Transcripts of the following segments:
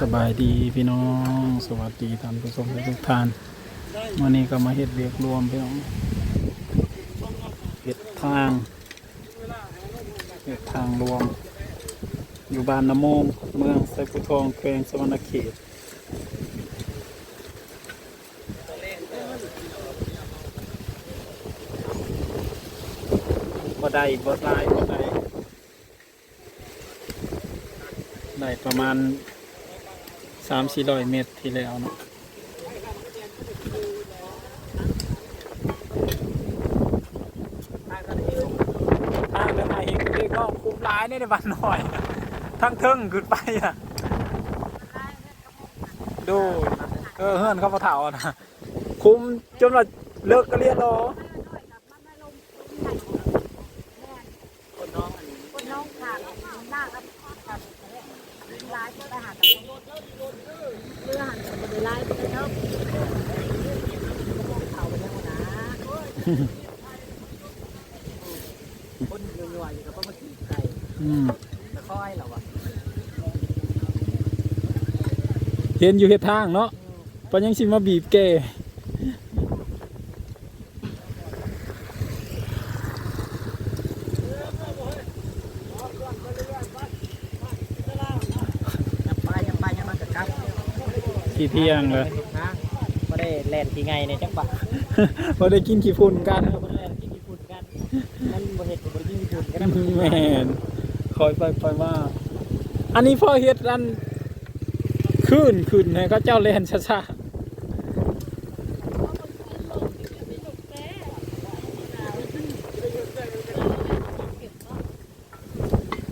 สบายดีพี่น้องสวัสดีท่านผู้ชมทุกท่านวันนี้ก็มาเฮ็ดเวียกรวมพี่น้องเฮ็ดทางเฮ็ดทางรวม อยู่บ้านน้ำมงเมืองไซปุทองแขวงสวรรณเขตบ่ได้บ่ได้บ่ได้ได้ประมาณ สามสี่ร้อยเมตรที่แล้วเนาะทางกันมาเองเรียก็คุ้มร้ายในบ้านหน่อย ทั้งเทิงขึ้นไปอะ ดู เออเฮือนเขามาเถาอะนะ คุ้มจนว่าเลิกก็เรียนรอ คนน้องอันนี้ คนน้องขาดหน้าครับครับ ไปหายก็หาเรือหันไปร้ายไปเนาะเขาไปแล้วนะคนยัวๆอยู่แล้วก็มาขี่ไก่อืมตะค่อยเหรอวะเห็นอยู่เห็ดทางเนาะปะยังสิมาบีบแก ยับไปยับไปยับมากับกับ ขี้เที่ยงเลยฮะก็ได้แล่นที่ไงเนี่ยจังปะพอได้กินขี้ฝุ่นกันเออบ่ได้แล่นที่ญี่ปุ่นกันมันบ่เห็ดกับบริญี่ปุ่นกันนะแม่นคอยไปคอยมาอันนี้พ่อเฮ็ดอันขึ้นขึ้นให้เขาเจ้าเล่นช้า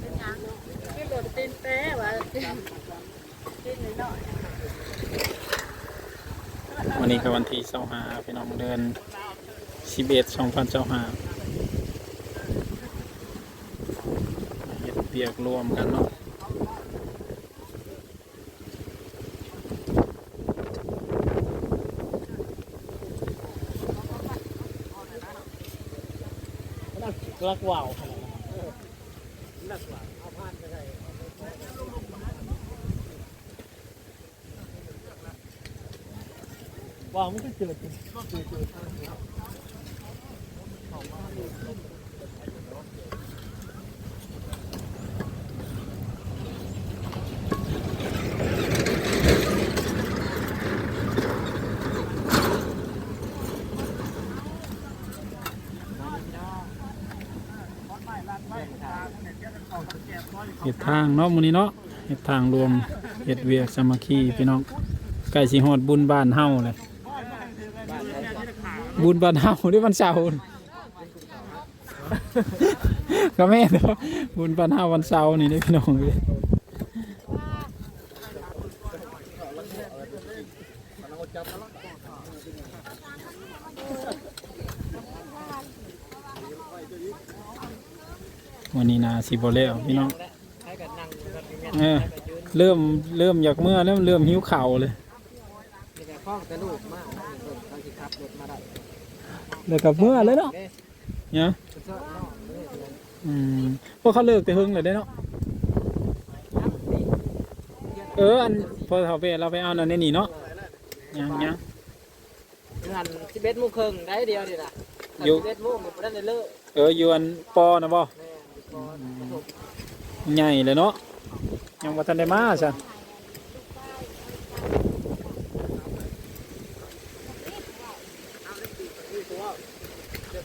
เป็นยังไม่หล่นตีนเต้ว่ะตีนหน่อยี้คือวันที่เสาร์หาพี่น้องเดือนสิบเอ็ดสองพันเจ้าร์หาเย็ดเปียกรวมกันเนาะรักว่าวขนาดนั้นรักว่าวเอาผ่านไปได้ ว้ามันก็เจอจริงเจอเจอเฮ็ดทางเนาะมือนี้เนาะเฮ็ดทางรวมเฮ็ดเวียกสามัคคีพี่น้องใกล้สิฮอดบุญบ้านเฮาเลย บุญบานเฮาด้วยวันเสาร์ก็แม่เนาะบุญบานเฮาวันเสาร์นี่เด้พี่น้องเอ้ยวันนี้นาสิบ่แล้วพี่น้องเออเริ่มเริ่มอยากเมื่อเริ่มเริ่มหิวเข่าเลยข้องแต่ลูกมากเพิ่นเขาสิขับรถมาได้ เลยกับเมื่อเลยเนาะเด้เนี่ยเพิ่นชอบน้องเด้อเพิ่นอืมพวกเขาเลิกแต่หึงเลยได้เนาะนับดิเอออันพอเขาไปเราไปเอานั่นในนี่เนาะยังยังงาน11โมงครึ่งได้เดียวนี่ล่ะอยู่11โมงนี่บ่ได้เลิกเอออยวนปอนะบ่แม่ก่อนใหญ่เลยเนาะยังว่าทันได้มาซะ เ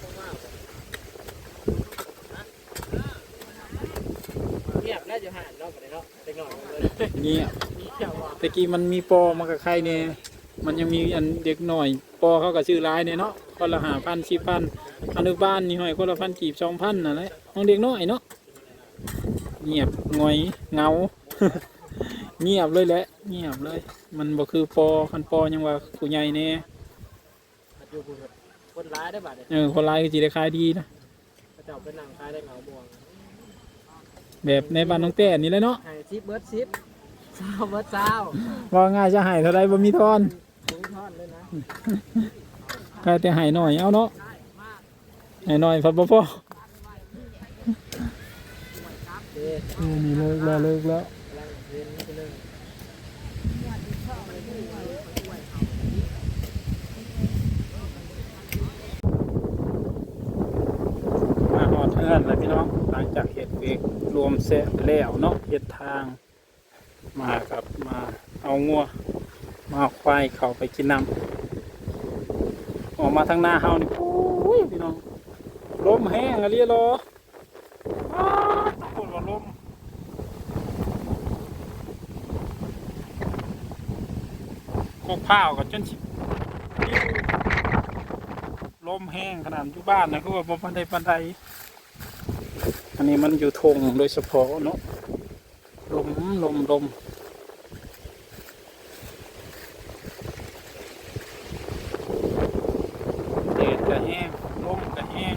งียบแล้วอยู่ห่านเนาะได้เนาะเด็กน้อยเลยเงียบเที่ยวว่าตะกี้มันมีปอมากับใครเนี่ยมันยังมีอันเด็กหน่อย ปอเขาก็ชื่อร้ายเนี่ยเนาะคนละหาพันสิพันอนุบาลนี่หอยคนละพันกีบสองพันนั่นแหละของเด็กน้อยเนาะเงียบงอยเงาเงียบเลยแหละเงียบเลย มันบ่คือปอคันปอยังว่าผู้ใหญ่แน่อยู่ผู้ คนร้ายได้บัดนี้เออคนร้ายก็จีได้ขายดีนะเขาเจ้าไปนั่งขายได้เหงาม่วงแบบในบ้านน้องแต่นี่แหละเนาะให้ซิปเบิร์ดซิปเช้าเบิร์ดเช้าว่าง่ายจะให้เท่าไรบ่มีทอนถึงทอดเลยนะใครแต่ให้หน่อยเอาเนาะให้หน่อยพัดบ่พอเด้เออนี่เลิกแล้วเลิกแล้ว กำลังเรียนนิดนึง ฮือนแล้วพี่น้องหลังจากเฮ็ดเวกรวมแซะแล้วเนาะเฮ็ดทางมากับมาเอางัว มาควายเขาไปกินน้ำออกมาทางหน้าเฮานี่โอ้ยพี่น้องลมแห้งอะเรียรออ้าวทุกคนว่าลมกกพ้าวกับจนชิลมแห้งขนาดอยู่บ้านนะคือว่าบ่ปันใดปันใด อันนี้มันอยู่ทงโดยเฉพาะเนาะลมลมลม แดดก็แห้งลมก็แห้ง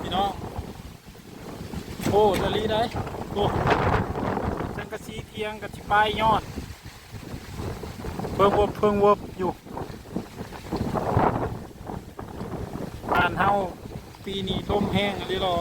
พี่น้องโอ้ตะลี ตัวจังกะสีเทียงกะสิปลายยอดเพิ่งวบเพิ่งวบอยู่บ้านเฮาปีนี้ลมแห้งอะไรหรอ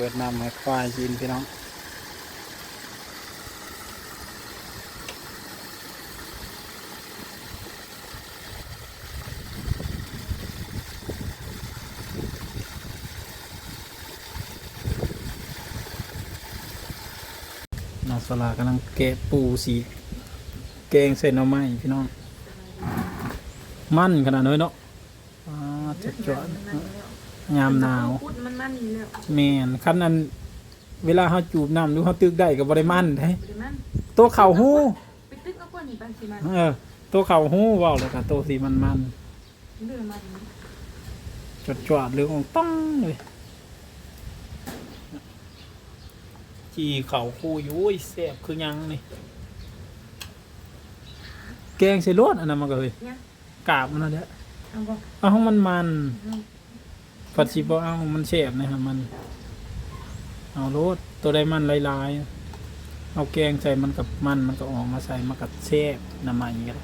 ปิดน้ำให้ควายกินพี่น้องนาสลากำลังแกะปูสีแกงเส้นเอาไม้พี่น้อง มันขนาดน้อยเนาะอ่าจะจอดยามหนาวพูด มันมันอยู่แล้วแม่นคันนั้นเวลาเขาจูบน้ำหรือเขาตึกได้ก็บ่ได้มันเด้เดี๋ยวมันตัวเข่าหู้ไปตึกเอาก้อนหินไปสิมันเออตัวเข่าหู้เว้าเลยค่ะตัวสีมันมันเรื่องมันจดจวดๆหรือองต้องเลยจีเข่าคู่อยู่โอ้ยแซ่บคือหยังนี่แกงใส่รสอันนั้นมันก็เลยเนี่ยกาบมันนั่นแหละเอาบอกเอาของมันมัน เอา ปัดสิบ่เอามันแซ่บนะครับมัน เอารสตัวใดมันหลายๆ เอาแกงใส่มันกับมันมันก็ออกมาใส่มันกับแซ่บน้ำมันอย่างเงี้ย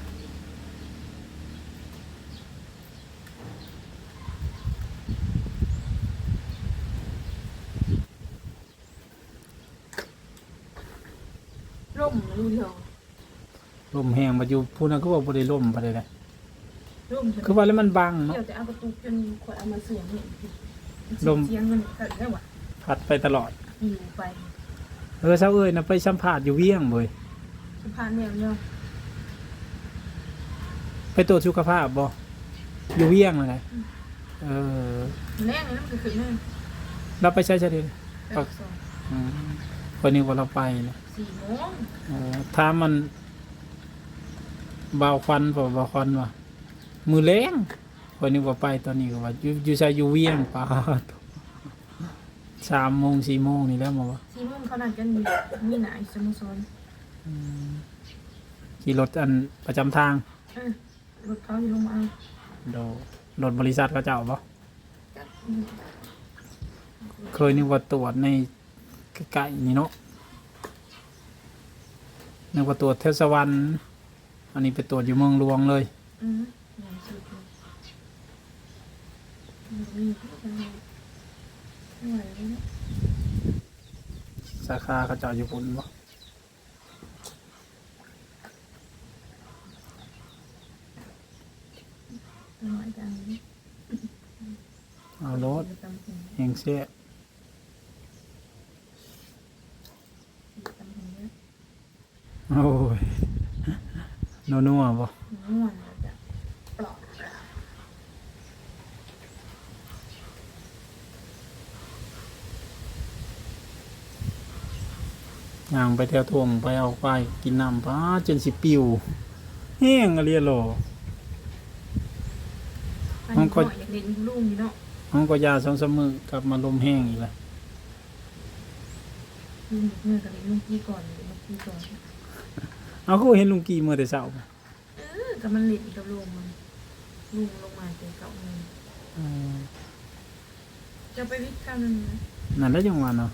ร่มรูเดียวลมแห้งมาอยู่พูดนั้นก็บอกบ่ได้ลมไปเลยนะ ร่มคือว่าแล้วมันบังเนาะ เดี๋ยวจะเอาประตูจนขวดเอามาเสียงเนี่ยลม เสียงมันเกิดได้หวะพัดไปตลอดหิวไปเออเช้าเอ้ยนะไปสัมผัสอยู่เวียงเว้ยสะพานเนี่ยเนาะไปตรวจสุขภาพบ่อยู่เวียงเลยนะเออแรงเลยนะมันก็คือแม่เราไปใช้ใช่ดิแปดสองอืมคนนี้ว่าเราไปนะ สี่โมงเออถ้ามันเบาควันเปล่าเบาควันวะ มือแรงคนนี้ว่าไปตอนนี้ก็ว่าอยู่อยู่ใช้อยู่เวียงป่าสามโมงสี่โมงนี่แล้วมาวะสี่โมงเขานัดกันมีมีหนายสโมุทรขี่รถอันประจำทาง เออรถเขาอยู่ลงมาเอาโดรถบริษัทก็เจ้าปะจัดเคยนึกว่าตรวจในใกล้ๆนี่เนาะนึกว่าตรวจเทศวรรณอันนี้ไปตรวจอยู่เมืองหลวงเลย อืม สุดเลยมีไม่ไหวแล้วเนี่ยสาขาเขาเจาอยู่พุ่นบ่น้อยจังเอารถตำหูแห่งเสียตำหูเยอะโอ้ยนัวๆบ่ง่วงจะปลอด ย่างไปแถวทวงไปเอาไปกินน้ำป้าจนสิปิวแห้งอะเรียโลมันก็อยากเล่นลูกอยู่เนาะมันก็ยาสองสามมือกลับมาลมแห้งอีกแล้วลูกเมื่อกับเล่นลูกกี้ก่อนเล่นลูกกี้ก่อนเอาก็เห็นลุงกีเมื่อแต่เช้าเออกับมันเล่นกับลูกมันลูกลงมาเจอกับมันอืมจะไปวิทย์กันนั่นนะนั่นได้วจังหวะเนาะ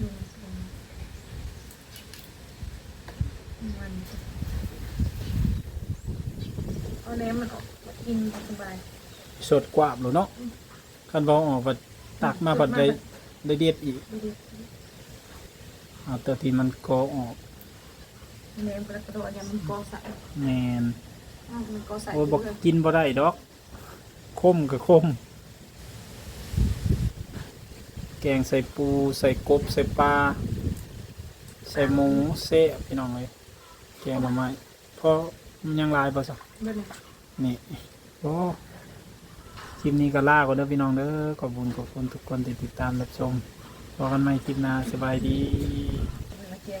ลูก มันมันเอาแหนมมันออกมากินสบายสดกว่าบหรือเนาะคันบอออกปัดตักมาปัดได้ได้เด็ดอีกดูดิเอาแต่ที่มันกอออกแหนมกระโดดยามันกอใส่แมนอ้าวมันกอใส่โอ้ยบอกกินบ่ได้ดอกคมกับคม แกงใส่ปูใส่กบใส่ปลาใส่หมูเสะพี่น้องเลย แกงหน่อไม้เพราะมันยังหลายบ่สักเบิ่งนี่โอ้คลิปนี้ก็ล่าก่อนเด้อพี่น้องเด้อขอบคุณขอบคุณทุกคนที่ติดตามรับชมพบกันใหม่คลิปหน้าสบายดีเบิ่งละเกียง